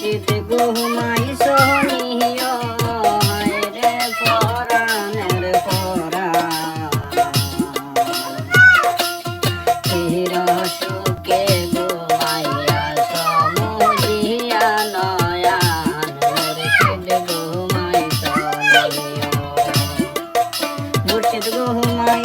মুর্শিদ ঘুমাই হায় রে পরাণের পরাণ চির সুখে ঘুমাইয়া সমুজিয়া নয়ান মুর্শিদ ঘুমাই সোনিও। মুর্শিদ ঘুমাই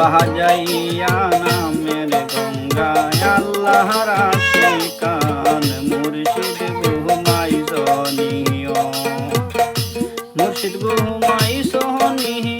বাজাইয়া নামের গঙ্গায় আল্লাহ রাশি কান মুর্শিদ ঘুমাই সহনীয়। মুর্শিদ ঘুমাই সনিও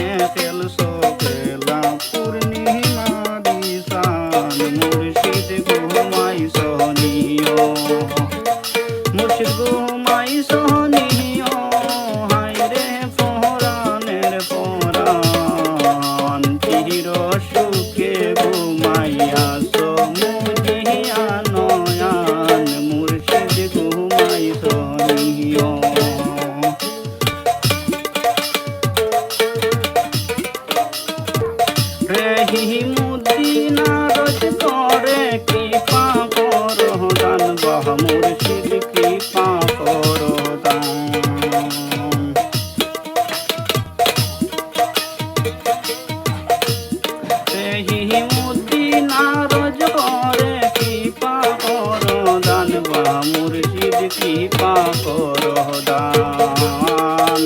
ঘুমাই সনিও মুর্শিদ কৃপা করো দান।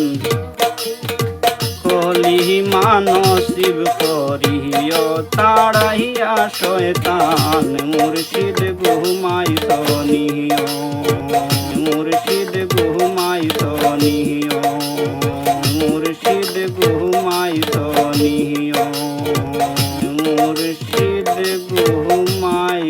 কলি মানসিব করিও, তাড়াইয়া শয়তান মুর্শিদ ঘুমাই সনিও মুর্শিদ ঘুমাই সনিও মুর্শিদ ঘুমাই সনিও মুর্শিদ ঘুমাই